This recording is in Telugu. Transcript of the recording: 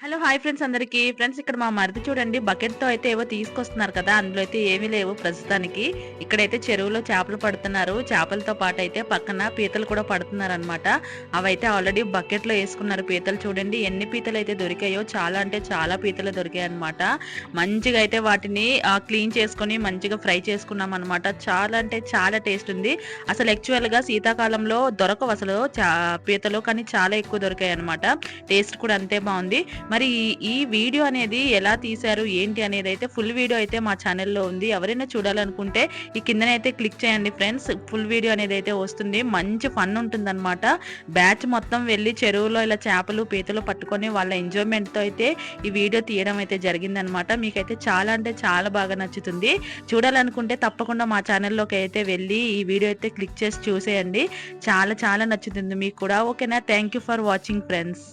హలో హాయ్ ఫ్రెండ్స్ అందరికి. ఫ్రెండ్స్ ఇక్కడ మా మరిది చూడండి బకెట్తో అయితే ఏవో తీసుకొస్తున్నారు కదా అందులో అయితే ఏమీ లేవు ప్రస్తుతానికి. ఇక్కడైతే చెరువులో చేపలు పడుతున్నారు. చేపలతో పాటు అయితే పక్కన పీతలు కూడా పడుతున్నారు అనమాట అవైతే ఆల్రెడీ బకెట్లో వేసుకున్నారు పీతలు చూడండి. ఎన్ని పీతలు అయితే దొరికాయో చాలా అంటే చాలా పీతలు దొరికాయి అనమాట మంచిగా అయితే వాటిని క్లీన్ చేసుకొని మంచిగా ఫ్రై చేసుకున్నాం అనమాట చాలా అంటే చాలా టేస్ట్ ఉంది. అసలు యాక్చువల్గా శీతాకాలంలో దొరకవు అసలు చా- పీతలు కానీ చాలా ఎక్కువ దొరికాయి అనమాట టేస్ట్ కూడా అంతే బాగుంది. మరి ఈ- వీడియో అనేది ఎలా తీశారు? ఏంటి అనేది అయితే ఫుల్ వీడియో అయితే మా ఛానల్లో ఉంది. ఎవరైనా చూడాలనుకుంటే ఈ కిందనైతే అయితే క్లిక్ చేయండి ఫ్రెండ్స్ ఫుల్ వీడియో అనేది అయితే వస్తుంది. మంచి ఫన్ ఉంటుంది అనమాట బ్యాచ్ మొత్తం వెళ్ళి చెరువులో ఇలా చేపలు పీతలు పట్టుకొని వాళ్ళ ఎంజాయ్మెంట్తో అయితే ఈ వీడియో తీయడం అయితే జరిగిందనమాట మీకైతే చాలా అంటే చాలా బాగా నచ్చుతుంది. చూడాలనుకుంటే తప్పకుండా మా ఛానల్లోకి అయితే వెళ్ళి ఈ వీడియో అయితే క్లిక్ చేసి చూసేయండి. చాలా చాలా నచ్చుతుంది మీకు కూడా. ఓకేనా? Thank you for watching friends